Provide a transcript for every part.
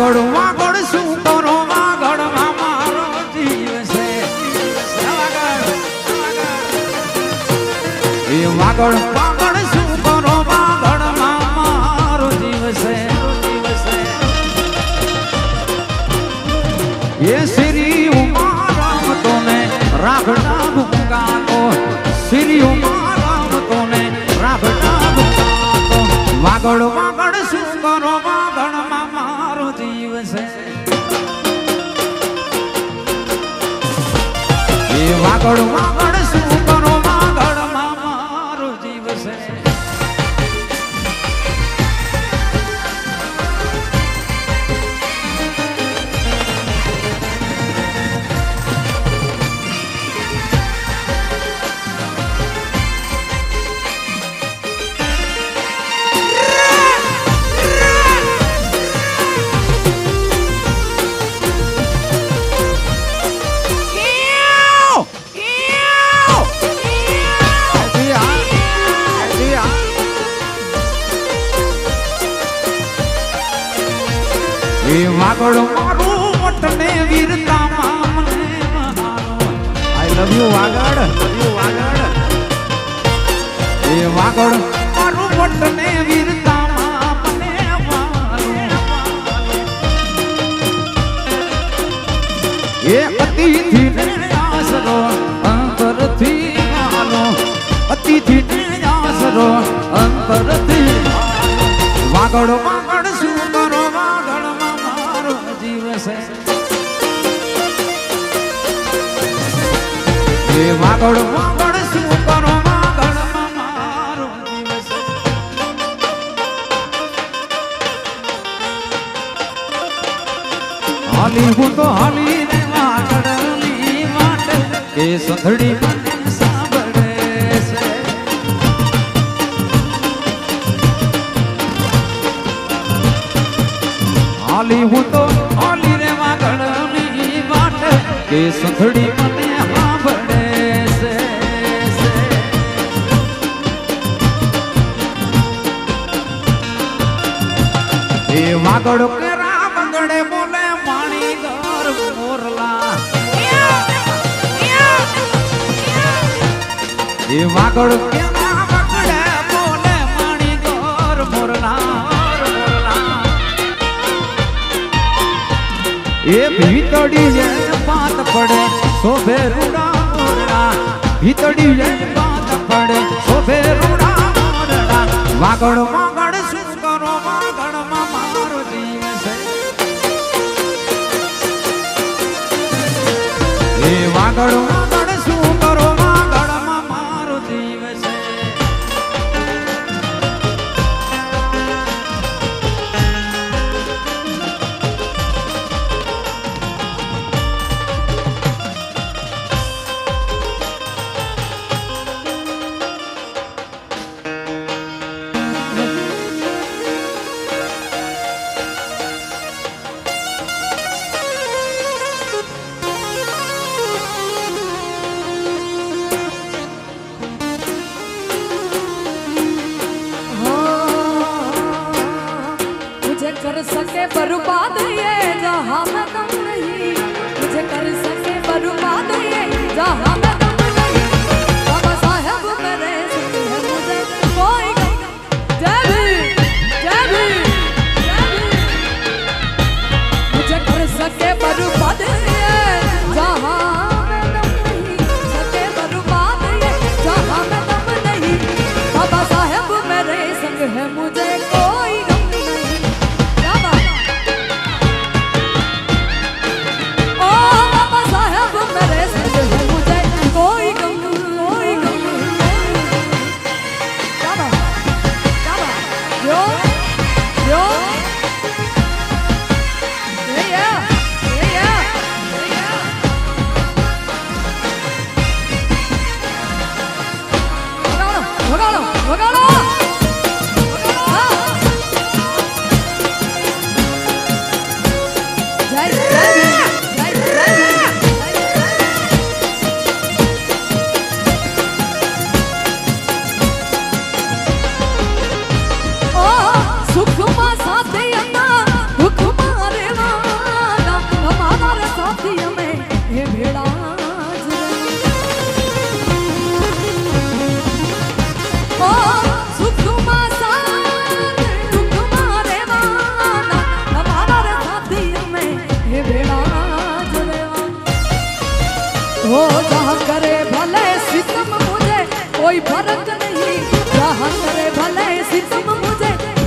વાગડ વાગડ શું કરો? વાગડ મારો જીવ છે. એ વાગડ વાગડ મારું વટને વીરતા મામને I love you Vagad. Love you Vagad એ વાગડ. મારું વટને વીરતા મામને એ અતિથિ ને આસરો અંતરથી આલો. અતિથિ ને આસરો અંતરથી વાગડ. વાગડ એ વાગડ વાગડ શું કરો વાગડ મારો છે હાલી હું તો હાલી રે વાગડની વાટ રે વાટ. કે સંધડી મને એ વાગડ બંગડે બોલે માણી ઘર મોરલા. એ વાગડ બોલે માણી ઘર મોરલા એ ભીતડી જે પાત પડે, શોભે રૂડા મોરડા ભીતડી જે પાત પડે, શોભે રૂડા મોરડા વાગડ છે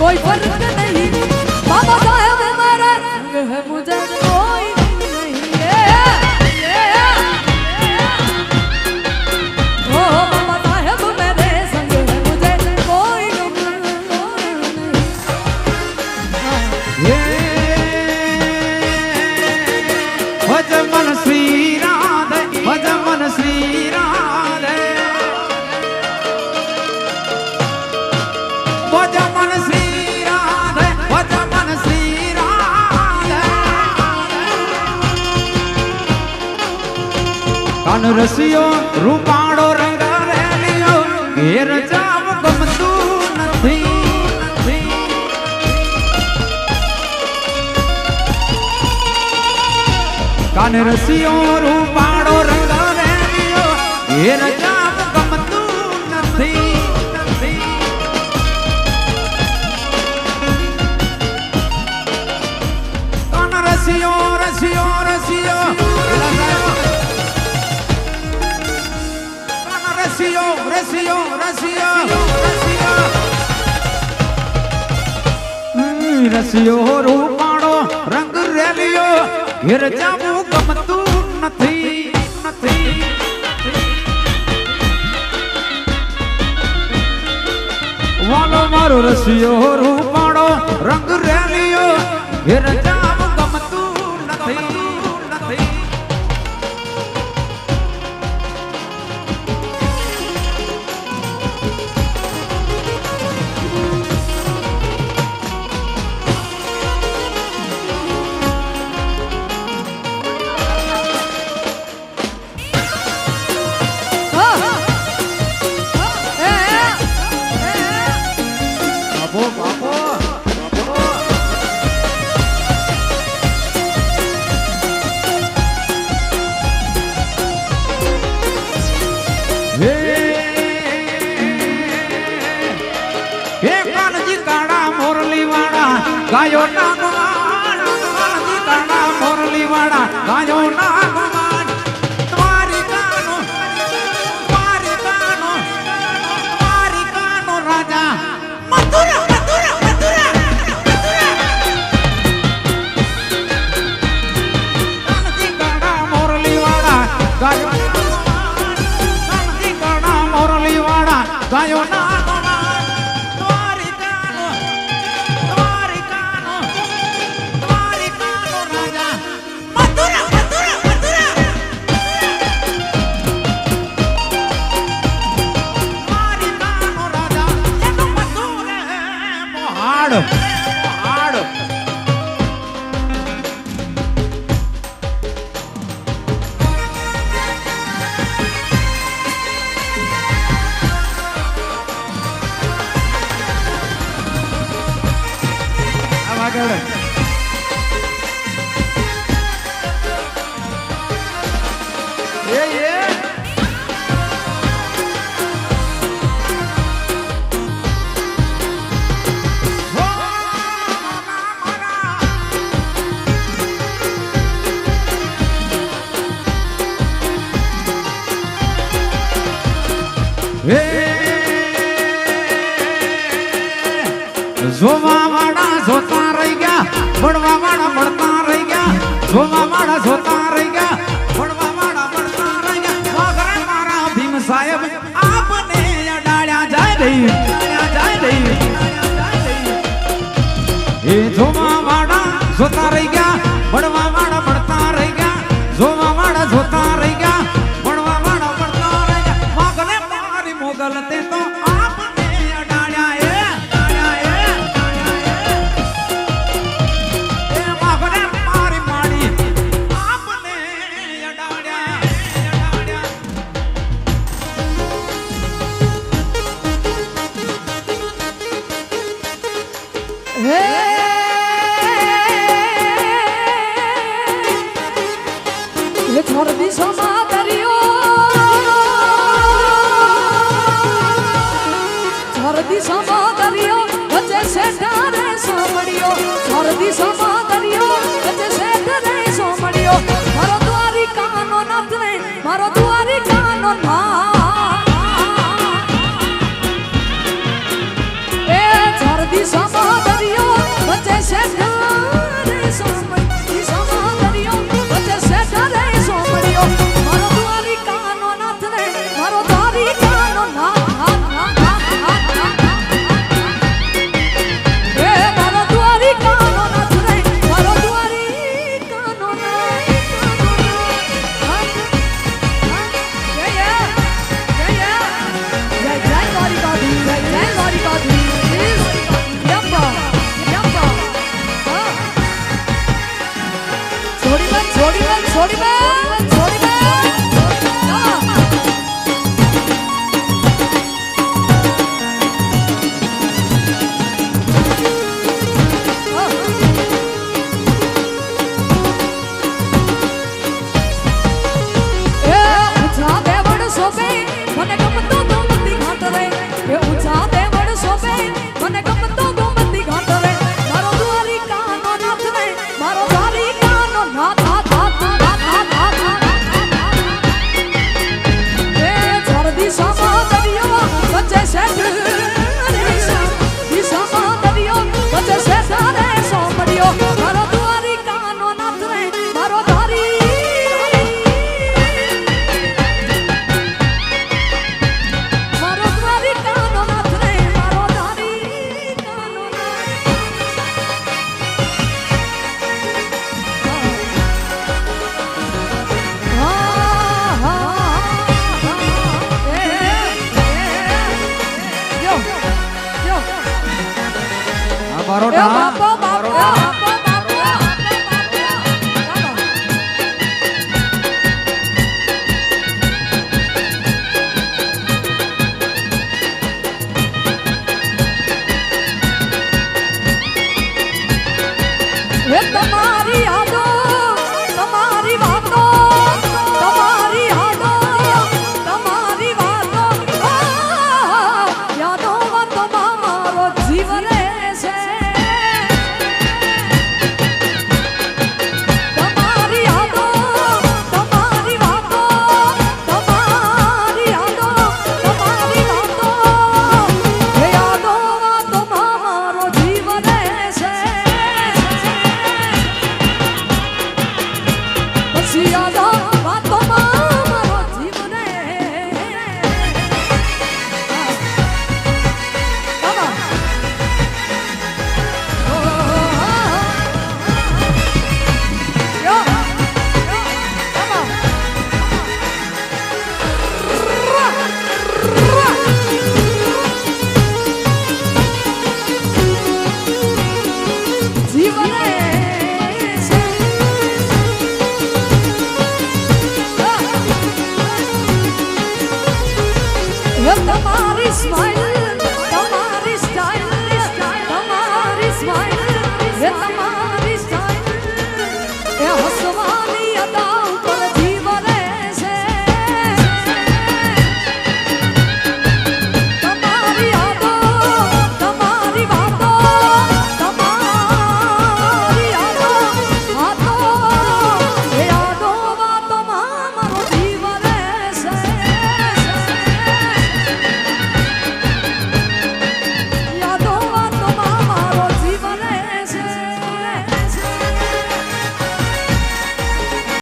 voy fuerte. રસિયો, રૂપાળો રંગ રેલિયો, ઘેર જાવ ગમતું નથી કાન રસિયો, રૂપાળો રંગ રેલિયો, ઘેર જાવ ગમતું નથી. રસિયો રસિયો રસિયો રૂપાણો રંગ રેલિયો. ઘેર જાવું ગમતું નથી નથી. વાલો મારો રસિયો રૂપાણો રંગ રેલિયો. ઘેર જાવું yeah. Somebody પરોઠા પરોઠા. તમારી